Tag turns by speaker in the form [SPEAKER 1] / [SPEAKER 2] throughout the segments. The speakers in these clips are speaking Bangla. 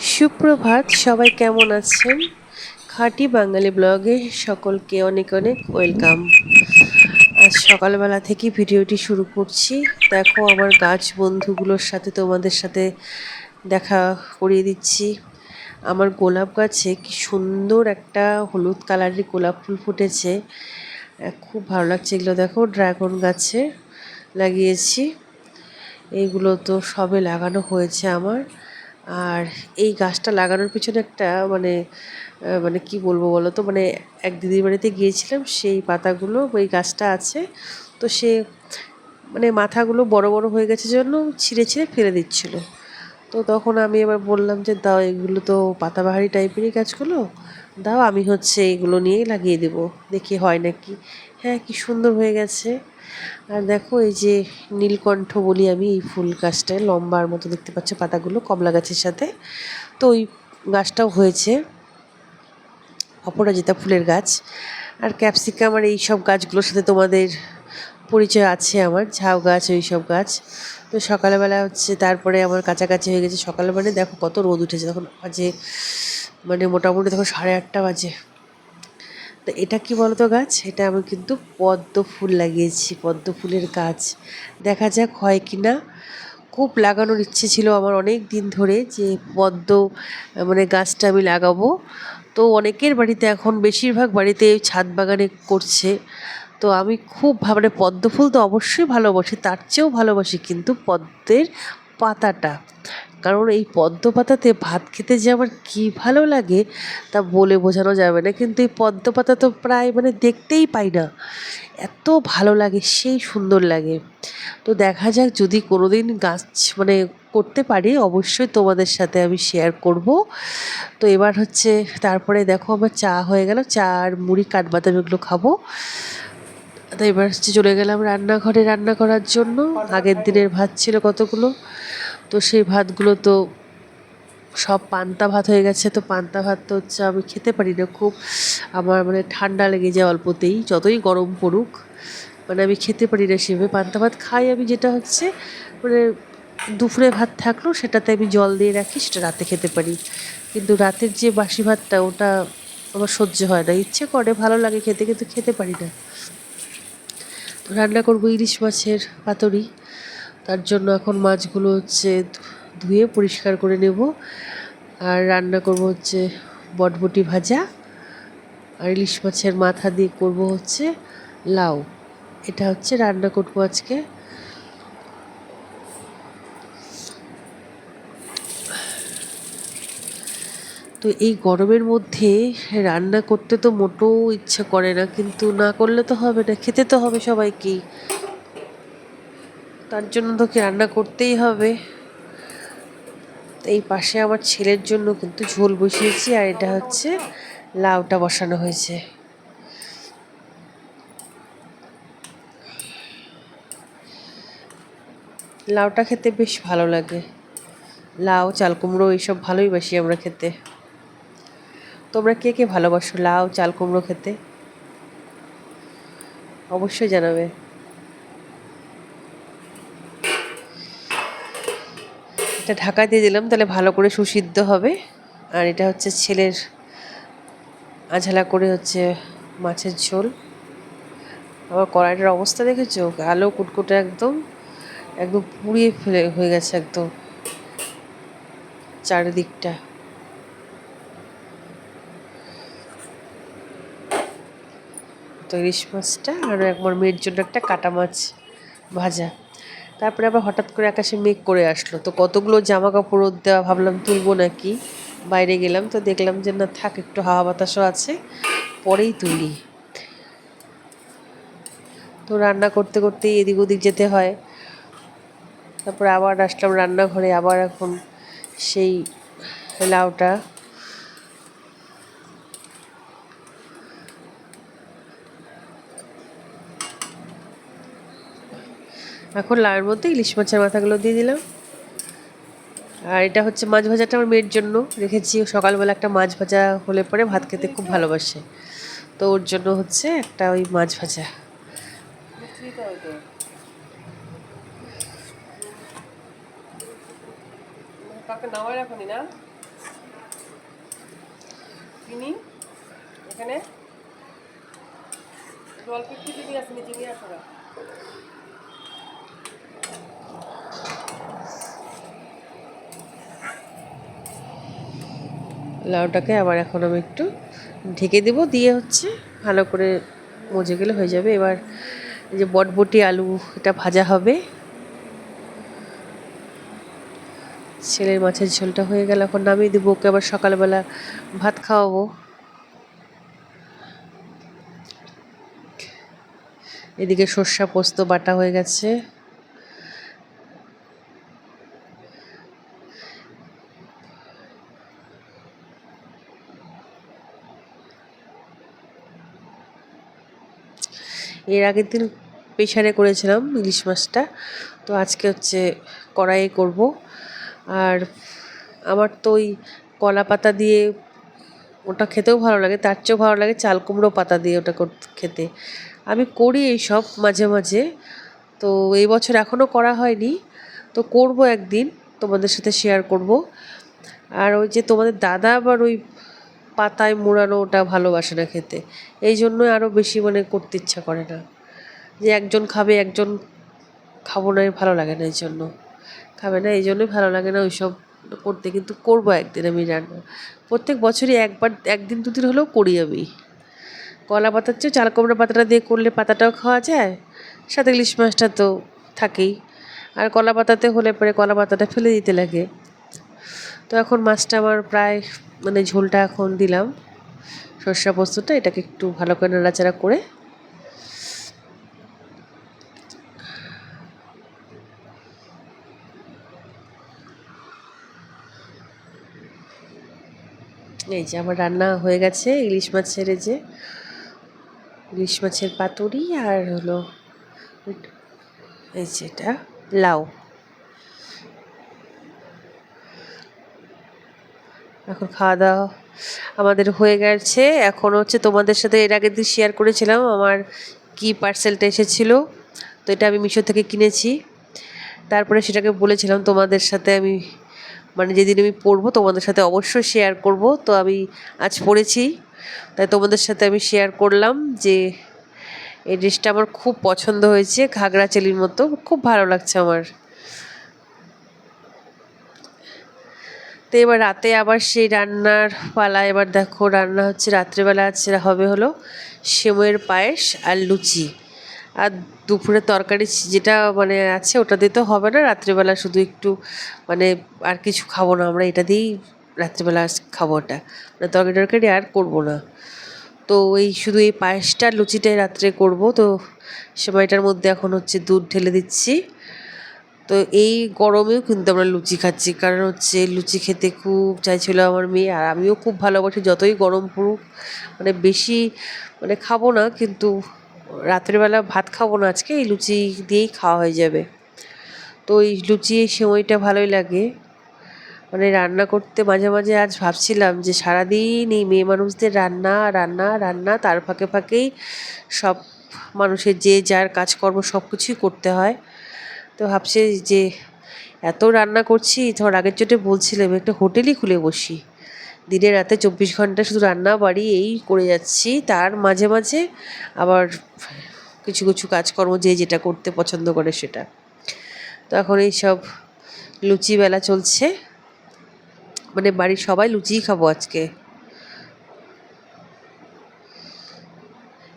[SPEAKER 1] সুপ্রভাত, সবাই কেমন আছেন? খাঁটি বাঙালি ব্লগে সকলকে অনেক অনেক ওয়েলকাম। আজ সকালবেলা থেকে ভিডিওটি শুরু করছি। দেখো, আমার গাছ বন্ধুগুলোর সাথে তোমাদের সাথে দেখা করিয়ে দিচ্ছি। আমার গোলাপ গাছে কি সুন্দর একটা হলুদ কালারের গোলাপ ফুল ফুটেছে। খুব ভালো লাগছে এগুলো। দেখো, ড্রাগন গাছে লাগিয়েছি। এইগুলো তো সবে লাগানো হয়েছে আমার। আর এই গাছটা লাগানোর পিছনে একটা মানে মানে কি বলব বলো তো মানে এক দিদির বাড়িতে গিয়েছিলাম, সেই পাতাগুলো, ওই গাছটা আছে, তো সে মানে মাথাগুলো বড় বড় হয়ে গেছে জন্য ছিঁড়ে ছিঁড়ে ফেলে দিচ্ছিল। তো তখন আমি এবার বললাম যে, দাও এগুলো তো পাতাবাহারি টাইপেরই গাছগুলো, দাও আমি হচ্ছে এগুলো নিয়েই লাগিয়ে দেবো, দেখি হয় নাকি। হ্যাঁ কি সুন্দর হয়ে গেছে। আর দেখো এই যে নীলকণ্ঠ বলি আমি, এই ফুল গাছটায় লম্বার মতো দেখতে পাচ্ছ পাতাগুলো কমলা গাছের সাথে। তো ওই গাছটাও হয়েছে, অপরাজিতা ফুলের গাছ। আর ক্যাপসিকাম আর এই সব গাছগুলোর সাথে তোমাদের পরিচয় আছে আমার, ঝাউ গাছ ওই সব গাছ। তো সকালবেলা হচ্ছে তারপরে আমার কাছাকাছি হয়ে গেছে সকালে মানে দেখো কত রোদ উঠেছে, তখন বাজে মানে মোটামুটি দেখো সাড়ে আটটা বাজে। তো এটা কি বলতো গাছ? এটা আমি কিন্তু পদ্ম ফুল লাগিয়েছি, পদ্ম ফুলের গাছ। দেখা যাক হয় কি না। খুব লাগানোর ইচ্ছে ছিল আমার অনেক দিন ধরে যে পদ্ম মানে গাছটা আমি লাগাবো। তো অনেকের বাড়িতে এখন বেশিরভাগ বাড়িতে ছাদ বাগানে করছে। তো আমি খুব মানে পদ্ম ফুল তো অবশ্যই ভালোবাসি, তার চেয়েও ভালোবাসি কিন্তু পদ্মের পাতাটা। কারণ এই পদ্ম পাতাতে ভাত খেতে যে আমার কী ভালো লাগে তা বলে বোঝানো যাবে না। কিন্তু এই পদ্ম পাতা তো প্রায় মানে দেখতেই পাই না। এত ভালো লাগে, সেই সুন্দর লাগে। তো দেখা যাক যদি কোনোদিন গাছ মানে করতে পারি, অবশ্যই তোমাদের সাথে আমি শেয়ার করব। তো এবার হচ্ছে তারপরে দেখো আমার চা হয়ে গেল, চা আর মুড়ি কাঠবাদাম এগুলো খাব। তো এবার হচ্ছে চলে গেলাম রান্নাঘরে। রান্না করার জন্য আগের দিনের ভাত ছিল কতগুলো? তো সেই ভাতগুলো তো সব পান্তা ভাত হয়ে গেছে, তো পান্তা ভাত তো হচ্ছে আমি খেতে পারি না খুব। আমার মানে ঠান্ডা লেগে যায় অল্পতেই, যতই গরম পড়ুক। মানে আমি খেতে পারি না সেভাবে, পান্তা ভাত খাই আমি যেটা হচ্ছে মানে দুপুরে ভাত থাকল সেটাতে আমি জল দিয়ে রাখি, সেটা রাতে খেতে পারি। কিন্তু রাতের যে বাসি ভাতটা, ওটা আমার সহ্য হয় না, ইচ্ছে করে, ভালো লাগে খেতে, কিন্তু খেতে পারি না। তো রান্না করব ইলিশ মাছের পাতুরি। তার জন্য এখন মাছগুলো হচ্ছে ধুয়ে পরিষ্কার করে নেব। আর রান্না করব হচ্ছে বটবটি ভাজা, আর ইলিশ মাছের মাথা দিয়ে করব হচ্ছে লাউ। এটা হচ্ছে রান্না করব আজকে। তো এই গরমের মধ্যে রান্না করতে তো মোটেও ইচ্ছা করে না, কিন্তু না করলে তো হবে না, খেতে তো হবে সবাইকেই। তার জন্য তোকে রান্না করতেই হবে। এই পাশে আমার ছেলের জন্য কিন্তু ঝোল বসিয়েছি, আর এটা হচ্ছে লাউটা বসানো হয়েছে। লাউটা খেতে বেশ ভালো লাগে। লাউ চাল কুমড়ো এইসব ভালোই বাসি আমরা খেতে। তোমরা কে কে ভালোবাসো লাউ চাল কুমড়ো খেতে? অবশ্যই জানাবে। এটা ঢাকা দিয়ে দিলাম, তাহলে ভালো করে সুসিদ্ধ হবে। আর এটা হচ্ছে ছেলের আঝালা করে হচ্ছে মাছের ঝোল। আবার কড়াইটার অবস্থা দেখেছ? আলো কুটকুটে একদম একদম পুড়িয়ে ফেলে হয়ে গেছে একদম চারিদিকটা। তো ইলিশ মাছটা, আর আমার মেয়ের জন্য একটা কাটা মাছ ভাজা। তারপরে আবার হঠাৎ করে আকাশে মেঘ করে আসলো। তো কতগুলো জামা কাপড় দেওয়া ভাবলাম তুলবো নাকি? বাইরে গেলাম তো দেখলাম যে না, থাক, একটু হাওয়া বাতাসও আছে, পরেই তুলি। তো রান্না করতে করতে এদিক ওদিক যেতে হয়। তারপরে আবার আসলাম রান্নাঘরে, আবার এখন সেই লাউটা এখন লাউয়ের মধ্যে ইলিশ মাছের মাথাগুলো দিয়ে দিলাম। আর এটা হচ্ছে মাছ ভাজাটা আমার মেয়ের জন্য। রেখেছি সকালবেলা একটা মাছ ভাজা হলে পরে ভাত খেতে খুব ভালোবাসে। তো ওর জন্য হচ্ছে একটা ওই মাছ ভাজা।
[SPEAKER 2] এখানে?
[SPEAKER 1] লাউটাকে আবার এখন আমি একটু ঢেকে দেব। দিয়ে হচ্ছে ভালো করে মজে গেলে হয়ে যাবে। এবার যে বটবটি আলু, এটা ভাজা হবে। ছেলের মাছের ঝোলটা হয়ে গেল। এখন নামিয়ে দেবো ওকে। আবার সকালবেলা ভাত খাওয়াবো। এদিকে সর্ষা পোস্ত বাটা হয়ে গেছে। এর আগের দিন প্রেশারে করেছিলাম ইলিশ মাছটা। তো আজকে হচ্ছে কড়াইয়ে করব। আর আমার তো ওই কলা পাতা দিয়ে ওটা খেতেও ভালো লাগে, তার চেয়েও ভালো লাগে চাল কুমড়ো পাতা দিয়ে ওটা খেতে। আমি করি এই সব মাঝে মাঝে। তো এই বছর এখনও করা হয়নি। তো করব একদিন, তোমাদের সাথে শেয়ার করব। আর ওই যে তোমাদের দাদা আবার ওই পাতায় মোড়ানো ওটা ভালোবাসে না খেতে। এই জন্যই আরও বেশি মানে করতে ইচ্ছা করে না। যে একজন খাবে, একজন খাব না ভালো লাগে না এই জন্য। খাবে না, এই জন্যই ভালো লাগে না, ওইসব করতে। কিন্তু করব একদিন আমি রান্না। প্রত্যেক বছরই একবার, একদিন দুদিন হলেও করি আমি। কলা পাতার চেয়ে চাল, কুমড়া পাতাটা দিয়ে করলে পাতাটাও খাওয়া যায়। সাথে ইলিশ মাছটা তো থাকেই। আর কলা পাতাতে হলে পরে কলা পাতাটা ফেলে দিতে লাগে। তো এখন মাছটা আমার প্রায় মানে ঝোলটা এখন দিলাম। সর্ষা পোস্তটা, এটাকে একটু ভালো করে নাড়াচাড়া করে। এই যে আমার রান্না হয়ে গেছে, ইলিশ মাছের যে, ইলিশ মাছের পাতুরি আর হলো, এই যে এটা, লাউ। এখন খাওয়া দাওয়া আমাদের হয়ে গেছে। এখন হচ্ছে তোমাদের সাথে এর আগের দিন শেয়ার করেছিলাম, আমার কি পার্সেলটা এসেছিল, তো এটা আমি মিশো থেকে কিনেছি। তারপরে সেটাকে বলেছিলাম, তোমাদের সাথে আমি মানে যেদিন আমি পড়ব তোমাদের সাথে অবশ্যই শেয়ার করব। তো আমি আজ পড়েছি, তাই তোমাদের সাথে আমি শেয়ার করলাম যে এই ড্রেসটা আমার খুব পছন্দ হয়েছে ঘাগরা চেলির মতো, খুব ভালো লাগছে আমার। তো এবার রাতে আবার সেই রান্নার পালা, এবার দেখো রান্না হচ্ছে রাত্রেবেলা আছে হবে হলো সেময়ের পায়েস আর লুচি। আর দুপুরে তরকারি যেটা মানে আছে ওটা দিয়ে তো হবে না, রাত্রেবেলা শুধু একটু মানে আর কিছু খাব না, আমরা এটা দিয়েই রাত্রেবেলা খাব ওটা। মানে তরকারি টরকারি আর করব না। তো এই শুধু এই পায়েসটা লুচিটাই রাত্রে করব, তো সেমাইটার মধ্যে এখন হচ্ছে দুধ ঢেলে দিচ্ছি। তো এই গরমেও কিন্তু আমরা লুচি খাচ্ছি। কারণ হচ্ছে লুচি খেতে খুব চাইছিল আমার মেয়ে আর আমিও খুব ভালোবাসি, যতই গরম পড়ুক। মানে বেশি মানে খাব না, কিন্তু রাত্রেবেলা ভাত খাব না আজকে, এই লুচি দিয়েই খাওয়া হয়ে যাবে। তো এই লুচি এই সময়টা ভালোই লাগে। মানে রান্না করতে মাঝে মাঝে আজ ভাবছিলাম যে সারাদিন এই মেয়ে মানুষদের রান্না রান্না রান্না, তার ফাঁকে ফাঁকেই সব মানুষের যে যার কাজকর্ম সব কিছুই করতে হয়। তো ভাবছি যে এত রান্না করছি, ধর আগের চোটে বলছিলাম একটা হোটেলই খুলে বসি। দিনে রাতে চব্বিশ ঘণ্টা শুধু রান্না বাড়ি এই করে যাচ্ছি, তার মাঝে মাঝে আবার কিছু কিছু কাজকর্ম যে যেটা করতে পছন্দ করে সেটা। তো এখন এই সব লুচি বেলা চলছে। মানে বাড়ির সবাই লুচিই খাব আজকে।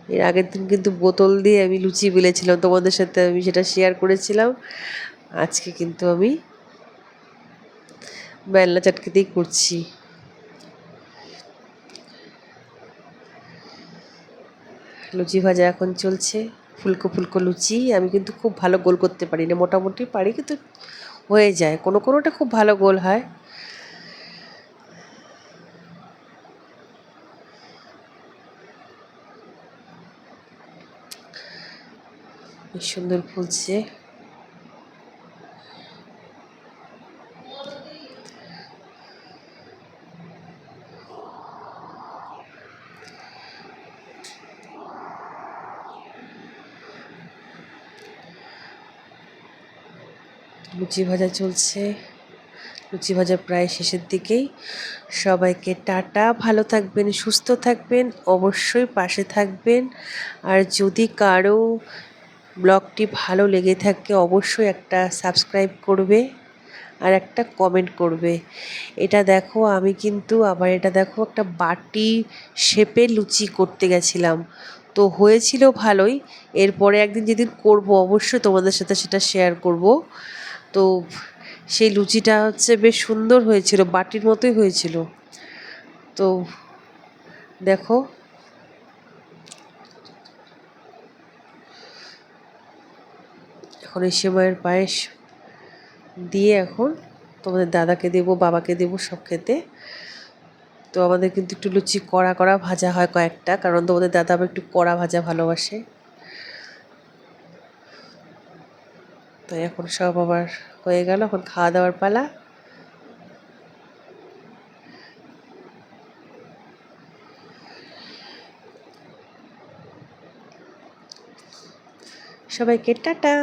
[SPEAKER 1] এর আগের দিন কিন্তু বোতল দিয়ে আমি লুচি বেলেছিলাম তোমাদের সাথে আমি সেটা শেয়ার করেছিলাম। আজকে কিন্তু আমি বেলনা চাটকিতেই করছি। লুচি ভাজা এখন চলছে। ফুলকো ফুলকো লুচি। আমি কিন্তু খুব ভালো গোল করতে পারি না। মোটামুটি পারি কিন্তু হয়ে যায়। কোনো কোনোটা খুব ভালো গোল হয়। বেশ সুন্দর ফুলছে। লুচি ভাজা চলছে। লুচি ভাজা প্রায় শেষের দিকেই। সবাইকে টাটা, ভালো থাকবেন, সুস্থ থাকবেন, অবশ্যই পাশে থাকবেন। আর যদি কারও ব্লগটি ভালো লেগে থাকে অবশ্যই একটা সাবস্ক্রাইব করবে আর একটা কমেন্ট করবে। এটা দেখো, আমি কিন্তু আবার এটা দেখো, একটা বাটি শেপে লুচি করতে গেছিলাম। তো হয়েছিল ভালোই। এরপরে একদিন যেদিন করব, অবশ্যই তোমাদের সাথে সেটা শেয়ার করব। তো সেই লুচিটা হচ্ছে বেশ সুন্দর হয়েছিল, বাটির মতোই হয়েছিল। তো দেখো এখন এই সেমাইয়ের পায়েস দিয়ে এখন তোমাদের দাদাকে দেবো, বাবাকে দেবো সব খেতে। তো আমাদের কিন্তু একটু লুচি কড়া কড়া ভাজা হয় কয়েকটা, কারণ তোমাদের দাদা আবার একটু কড়া ভাজা ভালোবাসে। তো এখন সব আবার হয়ে গেল, এখন খাওয়া দাওয়ার পালা। সবাইকে টাটা।